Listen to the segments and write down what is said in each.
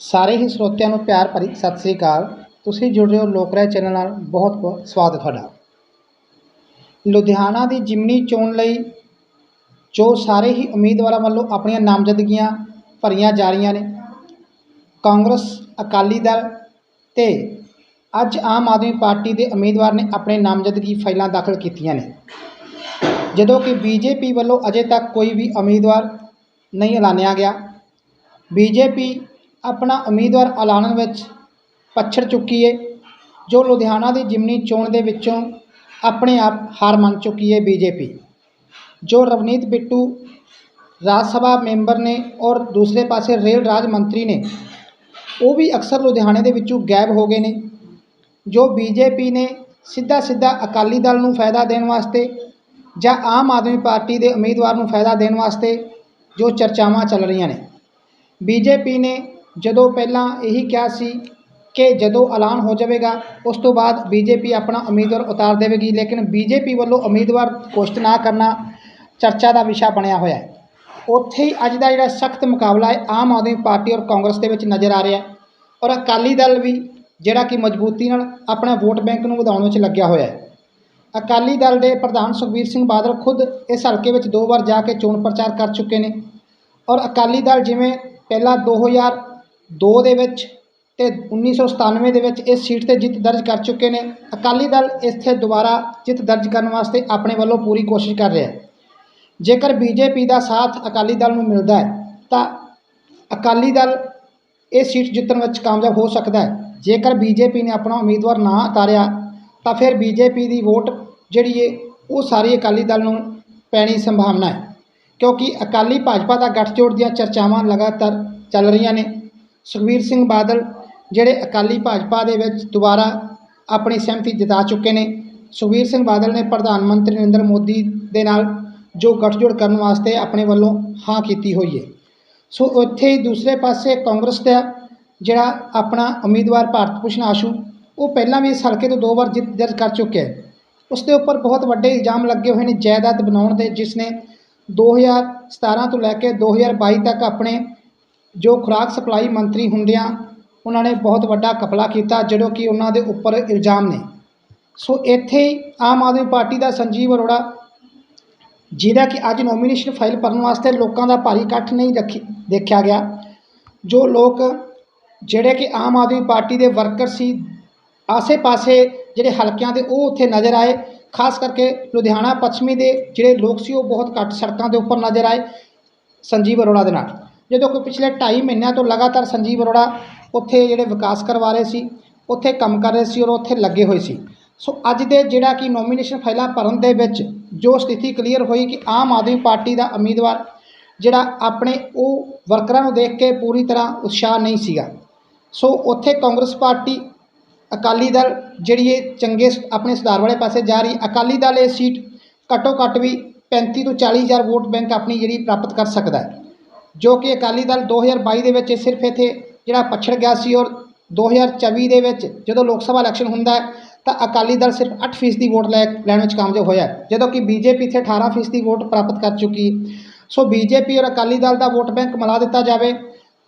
ਸਾਰੇ ਹੀ ਸਰੋਤਿਆਂ ਨੂੰ ਪਿਆਰ ਭਰੀ ਸਤਿ ਸ੍ਰੀ ਅਕਾਲ। ਤੁਸੀਂ ਜੁੜ ਰਹੇ ਹੋ ਲੋਕ ਰਾਏ ਚੈਨਲ ਨਾਲ। ਬਹੁਤ ਬਹੁਤ ਸਵਾਗਤ ਤੁਹਾਡਾ। ਲੁਧਿਆਣਾ ਦੀ ਜਿਮਨੀ ਚੋਣ ਲਈ ਜੋ ਸਾਰੇ ਹੀ ਉਮੀਦਵਾਰਾਂ ਵੱਲੋਂ ਆਪਣੀਆਂ ਨਾਮਜ਼ਦਗੀਆਂ ਭਰੀਆਂ ਜਾ ਰਹੀਆਂ ਨੇ, ਕਾਂਗਰਸ, ਅਕਾਲੀ ਦਲ ਤੇ ਅੱਜ ਆਮ ਆਦਮੀ ਪਾਰਟੀ ਦੇ ਉਮੀਦਵਾਰ ਨੇ ਆਪਣੇ ਨਾਮਜ਼ਦਗੀ ਫਾਈਲਾਂ ਦਾਖਲ ਕੀਤੀਆਂ ਨੇ। ਜਦੋਂ ਕਿ ਬੀਜੇਪੀ ਵੱਲੋਂ ਅਜੇ ਤੱਕ ਕੋਈ ਵੀ ਉਮੀਦਵਾਰ ਨਹੀਂ ਐਲਾਨਿਆ ਗਿਆ। ਬੀਜੇਪੀ ਆਪਣਾ ਉਮੀਦਵਾਰ ਐਲਾਨਣ ਵਿੱਚ ਪਛੜ ਚੁੱਕੀ ਹੈ ਜੋ ਲੁਧਿਆਣਾ ਦੀ ਜਿਮਨੀ ਚੋਣ ਦੇ ਵਿੱਚੋਂ ਆਪਣੇ ਆਪ ਹਾਰ ਮੰਨ ਚੁੱਕੀ ਹੈ ਬੀਜੇਪੀ। ਜੋ ਰਵਨੀਤ ਬਿੱਟੂ ਰਾਜ ਸਭਾ ਮੈਂਬਰ ਨੇ ਔਰ ਦੂਸਰੇ ਪਾਸੇ ਰੇਲ ਰਾਜ ਮੰਤਰੀ ਨੇ, ਉਹ ਵੀ ਅਕਸਰ ਲੁਧਿਆਣੇ ਦੇ ਵਿੱਚੋਂ ਗਾਇਬ ਹੋ ਗਏ ਨੇ, ਜੋ ਬੀਜੇਪੀ ਨੇ ਸਿੱਧਾ ਸਿੱਧਾ ਅਕਾਲੀ ਦਲ ਨੂੰ ਫਾਇਦਾ ਦੇਣ ਵਾਸਤੇ ਜਾਂ ਆਮ ਆਦਮੀ ਪਾਰਟੀ ਦੇ ਉਮੀਦਵਾਰ ਨੂੰ ਫਾਇਦਾ ਦੇਣ ਵਾਸਤੇ ਜੋ ਚਰਚਾਵਾਂ ਚੱਲ ਰਹੀਆਂ ਨੇ। ਬੀਜੇਪੀ ਨੇ ਜਦੋਂ ਪਹਿਲਾਂ ਇਹੀ ਕਿਹਾ ਸੀ ਕਿ ਜਦੋਂ ਐਲਾਨ ਹੋ ਜਾਵੇਗਾ, ਉਸ ਤੋਂ ਬਾਅਦ ਬੀਜੇਪੀ ਆਪਣਾ ਉਮੀਦਵਾਰ ਉਤਾਰ ਦੇਵੇਗੀ। ਲੇਕਿਨ ਬੀਜੇਪੀ ਵੱਲੋਂ ਉਮੀਦਵਾਰ ਘੋਸ਼ਿਤ ਨਾ ਕਰਨਾ ਚਰਚਾ ਦਾ ਵਿਸ਼ਾ ਬਣਿਆ ਹੋਇਆ ਹੈ। ਉੱਥੇ ਹੀ ਅੱਜ ਦਾ ਜਿਹੜਾ ਸਖਤ ਮੁਕਾਬਲਾ ਹੈ, ਆਮ ਆਦਮੀ ਪਾਰਟੀ ਔਰ ਕਾਂਗਰਸ ਦੇ ਵਿੱਚ ਨਜ਼ਰ ਆ ਰਿਹਾ ਔਰ ਅਕਾਲੀ ਦਲ ਵੀ ਜਿਹੜਾ ਕਿ ਮਜ਼ਬੂਤੀ ਨਾਲ ਆਪਣਾ ਵੋਟ ਬੈਂਕ ਨੂੰ ਵਧਾਉਣ ਵਿੱਚ ਲੱਗਿਆ ਹੋਇਆ ਹੈ। ਅਕਾਲੀ ਦਲ ਦੇ ਪ੍ਰਧਾਨ ਸੁਖਬੀਰ ਸਿੰਘ ਬਾਦਲ ਖੁਦ ਇਸ ਹਲਕੇ ਵਿੱਚ ਦੋ ਵਾਰ ਜਾ ਕੇ ਚੋਣ ਪ੍ਰਚਾਰ ਕਰ ਚੁੱਕੇ ਨੇ। ਔਰ ਅਕਾਲੀ ਦਲ ਜਿਵੇਂ ਪਹਿਲਾਂ 2002 ਦੇ ਵਿੱਚ ਤੇ 1997 ਦੇ ਵਿੱਚ ਇਸ ਸੀਟ ਤੇ ਜਿੱਤ ਦਰਜ ਕਰ ਚੁੱਕੇ ਨੇ। ਅਕਾਲੀ ਦਲ ਇੱਥੇ ਦੁਬਾਰਾ ਜਿੱਤ ਦਰਜ ਕਰਨ ਵਾਸਤੇ ਆਪਣੇ ਵੱਲੋਂ ਪੂਰੀ ਕੋਸ਼ਿਸ਼ ਕਰ ਰਿਹਾ ਹੈ। ਜੇਕਰ ਬੀਜੇਪੀ ਦਾ ਸਾਥ ਅਕਾਲੀ ਦਲ ਨੂੰ ਮਿਲਦਾ ਹੈ, ਤਾਂ ਅਕਾਲੀ ਦਲ ਇਹ ਸੀਟ ਜਿੱਤਣ ਵਿੱਚ ਕਾਮਯਾਬ ਹੋ ਸਕਦਾ ਹੈ। ਜੇਕਰ ਬੀਜੇਪੀ ਨੇ ਆਪਣਾ ਉਮੀਦਵਾਰ ਨਾ ਉਤਾਰਿਆ, ਤਾਂ ਫਿਰ ਬੀਜੇਪੀ ਦੀ ਵੋਟ ਜਿਹੜੀ ਹੈ ਉਹ ਸਾਰੀ ਅਕਾਲੀ ਦਲ ਨੂੰ ਪੈਣੀ ਸੰਭਾਵਨਾ ਹੈ। ਕਿਉਂਕਿ ਅਕਾਲੀ ਭਾਜਪਾ ਦਾ ਗੱਠਜੋੜ ਦੀਆਂ ਚਰਚਾਵਾਂ ਲਗਾਤਾਰ ਚੱਲ ਰਹੀਆਂ ਨੇ। ਸੁਖਬੀਰ ਸਿੰਘ ਬਾਦਲ ਜਿਹੜੇ ਅਕਾਲੀ ਭਾਜਪਾ ਦੇ ਵਿੱਚ ਦੁਬਾਰਾ ਆਪਣੀ ਸਹਿਮਤੀ ਜਤਾ ਚੁੱਕੇ ਨੇ। ਸੁਖਬੀਰ ਸਿੰਘ ਬਾਦਲ ਨੇ ਪ੍ਰਧਾਨ ਮੰਤਰੀ ਨਰਿੰਦਰ ਮੋਦੀ ਦੇ ਨਾਲ ਜੋ ਗੱਠਜੋੜ ਕਰਨ ਵਾਸਤੇ ਆਪਣੇ ਵੱਲੋਂ ਹਾਂ ਕੀਤੀ ਹੋਈ ਹੈ। ਸੋ ਉੱਥੇ ਹੀ ਦੂਸਰੇ ਪਾਸੇ ਕਾਂਗਰਸ ਦਾ ਜਿਹੜਾ ਆਪਣਾ ਉਮੀਦਵਾਰ ਭਾਰਤ ਭੂਸ਼ਣ ਆਸ਼ੂ, ਉਹ ਪਹਿਲਾਂ ਵੀ ਇਸ ਹਲਕੇ ਤੋਂ ਦੋ ਵਾਰ ਜਿੱਤ ਦਰਜ ਕਰ ਚੁੱਕਿਆ ਹੈ। ਉਸ ਦੇ ਉੱਪਰ ਬਹੁਤ ਵੱਡੇ ਇਲਜ਼ਾਮ ਲੱਗੇ ਹੋਏ ਨੇ ਜਾਇਦਾਦ ਬਣਾਉਣ ਦੇ, ਜਿਸ ਨੇ 2017 ਤੋਂ ਲੈ ਕੇ 2022 ਤੱਕ ਆਪਣੇ ਜੋ ਖੁਰਾਕ ਸਪਲਾਈ ਮੰਤਰੀ ਹੁੰਦਿਆਂ ਉਹਨਾਂ ਨੇ ਬਹੁਤ ਵੱਡਾ ਕਪਲਾ ਕੀਤਾ, ਜਦੋਂ ਕਿ ਉਹਨਾਂ ਦੇ ਉੱਪਰ ਇਲਜ਼ਾਮ ਨੇ। ਸੋ ਇੱਥੇ ਹੀ ਆਮ ਆਦਮੀ ਪਾਰਟੀ ਦਾ ਸੰਜੀਵ ਅਰੋੜਾ, ਜਿਹਦਾ ਕਿ ਅੱਜ ਨੋਮੀਨੇਸ਼ਨ ਫਾਈਲ ਭਰਨ ਵਾਸਤੇ ਲੋਕਾਂ ਦਾ ਭਾਰੀ ਇਕੱਠ ਨਹੀਂ ਰੱਖੀ, ਦੇਖਿਆ ਗਿਆ, ਜੋ ਲੋਕ, ਜਿਹੜੇ ਕਿ ਆਮ ਆਦਮੀ ਪਾਰਟੀ ਦੇ ਵਰਕਰ ਸੀ, ਆਸੇ-ਪਾਸੇ ਜਿਹੜੇ ਹਲਕਿਆਂ ਦੇ ਉਹ ਉੱਥੇ ਨਜ਼ਰ ਆਏ, ਖਾਸ ਕਰਕੇ ਲੁਧਿਆਣਾ, ਪੱਛਮੀ ਦੇ ਜਿਹੜੇ ਲੋਕ ਸੀ, ਉਹ ਬਹੁਤ ਘੱਟ ਸੜਕਾਂ ਦੇ ਉੱਪਰ ਨਜ਼ਰ ਆਏ, ਸੰਜੀਵ ਅਰੋੜਾ ਦੇ ਨਾਲ। ਜਦੋਂ ਕਿ ਪਿਛਲੇ 2.5 ਮਹੀਨਿਆਂ ਤੋਂ ਲਗਾਤਾਰ ਸੰਜੀਵ ਅਰੋੜਾ ਉੱਥੇ ਜਿਹੜੇ ਵਿਕਾਸ ਕਰਵਾ ਰਹੇ ਸੀ, ਉੱਥੇ ਕੰਮ ਕਰ ਰਹੇ ਸੀ ਔਰ ਉੱਥੇ ਲੱਗੇ ਹੋਏ ਸੀ। ਸੋ ਅੱਜ ਦੇ ਜਿਹੜਾ ਕਿ ਨੋਮੀਨੇਸ਼ਨ ਫਾਈਲਾਂ ਭਰਨ ਦੇ ਵਿੱਚ ਜੋ ਸਥਿਤੀ ਕਲੀਅਰ ਹੋਈ ਕਿ ਆਮ ਆਦਮੀ ਪਾਰਟੀ ਦਾ ਉਮੀਦਵਾਰ ਜਿਹੜਾ ਆਪਣੇ ਉਹ ਵਰਕਰਾਂ ਨੂੰ ਦੇਖ ਕੇ ਪੂਰੀ ਤਰ੍ਹਾਂ ਉਤਸ਼ਾਹ ਨਹੀਂ ਸੀਗਾ। ਸੋ ਉੱਥੇ ਕਾਂਗਰਸ ਪਾਰਟੀ, ਅਕਾਲੀ ਦਲ ਜਿਹੜੀ ਇਹ ਚੰਗੇ ਸ- ਆਪਣੇ ਸੁਧਾਰ ਵਾਲੇ ਪਾਸੇ ਜਾ ਰਹੀ, ਅਕਾਲੀ ਦਲ ਇਹ ਸੀਟ ਘੱਟੋ ਘੱਟ ਵੀ 35 ਤੋਂ 40 ਹਜ਼ਾਰ ਵੋਟ ਬੈਂਕ ਆਪਣੀ ਜਿਹੜੀ ਪ੍ਰਾਪਤ ਕਰ ਸਕਦਾ ਹੈ। ਜੋ ਕਿ ਅਕਾਲੀ ਦਲ 2022 ਦੇ ਵਿੱਚ ਸਿਰਫ ਇੱਥੇ ਜਿਹੜਾ ਪਛੜ ਗਿਆ ਸੀ ਔਰ 2024 ਦੇ ਵਿੱਚ ਜਦੋਂ ਲੋਕ ਸਭਾ ਇਲੈਕਸ਼ਨ ਹੁੰਦਾ ਹੈ, ਤਾਂ ਅਕਾਲੀ ਦਲ ਸਿਰਫ 8% ਦੀ ਵੋਟ ਲੈ ਲੈਣ ਵਿੱਚ ਕਾਮਯਾਬ ਹੋਇਆ ਜਦੋਂ ਕਿ ਬੀਜੇਪੀ ਇੱਥੇ 18% ਦੀ ਵੋਟ ਪ੍ਰਾਪਤ ਕਰ ਚੁੱਕੀ ਹੈ। ਸੋ ਬੀਜੇਪੀ ਔਰ ਅਕਾਲੀ ਦਲ ਦਾ ਵੋਟ ਬੈਂਕ ਮਿਲਾ ਦਿੱਤਾ ਜਾਵੇ,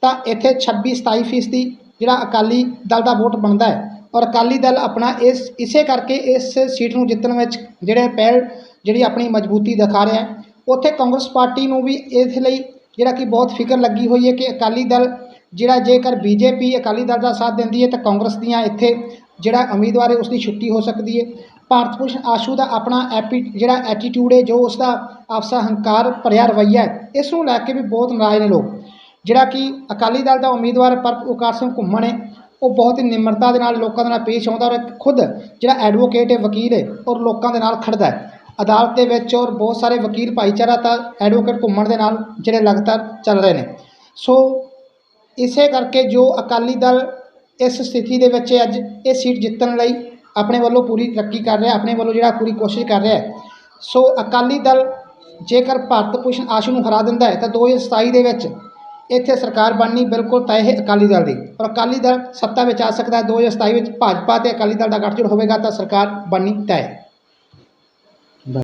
ਤਾਂ ਇੱਥੇ 26 27% ਦੀ ਜਿਹੜਾ ਅਕਾਲੀ ਦਲ ਦਾ ਵੋਟ ਬਣਦਾ ਹੈ ਔਰ ਅਕਾਲੀ ਦਲ ਆਪਣਾ ਇਸ, ਇਸੇ ਕਰਕੇ ਇਸ ਸੀਟ ਨੂੰ ਜਿੱਤਣ ਵਿੱਚ ਜਿਹੜੇ ਪਹਿਲ ਜਿਹੜੀ ਆਪਣੀ ਮਜ਼ਬੂਤੀ ਦਿਖਾ ਰਿਹਾ ਹੈ, ਉੱਥੇ ਕਾਂਗਰਸ ਪਾਰਟੀ ਨੂੰ ਵੀ ਇਸ ਲਈ ਜਿਹੜਾ ਕਿ ਬਹੁਤ ਫਿਕਰ ਲੱਗੀ ਹੋਈ ਹੈ ਕਿ ਅਕਾਲੀ ਦਲ ਜਿਹੜਾ ਜੇਕਰ ਬੀਜੇਪੀ ਅਕਾਲੀ ਦਲ ਦਾ ਸਾਥ ਦਿੰਦੀ ਹੈ ਤਾਂ ਕਾਂਗਰਸ ਦੀਆਂ ਇੱਥੇ ਜਿਹੜਾ ਉਮੀਦਵਾਰ ਹੈ ਉਸ ਦੀ ਛੁੱਟੀ ਹੋ ਸਕਦੀ ਹੈ। ਭਾਰਤ ਭੂਸ਼ਣ ਆਸ਼ੂ ਦਾ ਆਪਣਾ ਐਪੀ ਜਿਹੜਾ ਐਟੀਟਿਊਡ ਹੈ ਜੋ ਉਸ ਦਾ ਆਪਸਾ ਹੰਕਾਰ ਭਰਿਆ ਰਵੱਈਆ ਹੈ, ਇਸ ਨੂੰ ਲੈ ਕੇ ਵੀ ਬਹੁਤ ਨਾਰਾਜ਼ ਨੇ ਲੋਕ। ਜਿਹੜਾ ਕਿ ਅਕਾਲੀ ਦਲ ਦਾ ਉਮੀਦਵਾਰ ਪਰਪਕਾਰ ਸਿੰਘ ਘੁੰਮਣ ਹੈ, ਉਹ ਬਹੁਤ ਹੀ ਨਿਮਰਤਾ ਦੇ ਨਾਲ ਲੋਕਾਂ ਦੇ ਨਾਲ ਪੇਸ਼ ਆਉਂਦਾ ਔਰ ਖੁਦ ਜਿਹੜਾ ਐਡਵੋਕੇਟ ਹੈ, ਵਕੀਲ ਹੈ, ਔਰ ਲੋਕਾਂ ਦੇ ਨਾਲ ਖੜਦਾ ਹੈ। ਅਦਾਲਤ ਦੇ ਵਿੱਚ ਔਰ ਬਹੁਤ ਸਾਰੇ ਵਕੀਲ ਭਾਈਚਾਰਾ ਤਾਂ ਐਡਵੋਕੇਟ ਘੁੰਮਣ ਦੇ ਨਾਲ ਜਿਹੜੇ ਲਗਾਤਾਰ ਚੱਲ ਰਹੇ ਨੇ। ਸੋ ਇਸੇ ਕਰਕੇ ਜੋ ਅਕਾਲੀ ਦਲ ਇਸ ਸਥਿਤੀ ਦੇ ਵਿੱਚ ਅੱਜ ਇਹ ਸੀਟ ਜਿੱਤਣ ਲਈ ਆਪਣੇ ਵੱਲੋਂ ਪੂਰੀ ਤਰੱਕੀ ਕਰ ਰਿਹਾ, ਆਪਣੇ ਵੱਲੋਂ ਜਿਹੜਾ ਪੂਰੀ ਕੋਸ਼ਿਸ਼ ਕਰ ਰਿਹਾ ਸੋ ਅਕਾਲੀ ਦਲ ਜੇਕਰ ਭਾਰਤ ਭੂਸ਼ਣ ਆਸ਼ੂ ਨੂੰ ਹਰਾ ਦਿੰਦਾ ਹੈ ਤਾਂ 2027 ਦੇ ਵਿੱਚ ਇੱਥੇ ਸਰਕਾਰ ਬਣਨੀ ਬਿਲਕੁਲ ਤੈਅ ਹੈ ਅਕਾਲੀ ਦਲ ਦੀ। ਔਰ ਅਕਾਲੀ ਦਲ ਸੱਤਾ ਵਿੱਚ ਆ ਸਕਦਾ ਹੈ। 2027 ਵਿੱਚ ਭਾਜਪਾ ਤੇ ਅਕਾਲੀ ਦਲ ਦਾ ਗੱਠਜੋੜ ਹੋਵੇਗਾ ਤਾਂ ਸਰਕਾਰ ਬਣਨੀ ਤੈਅ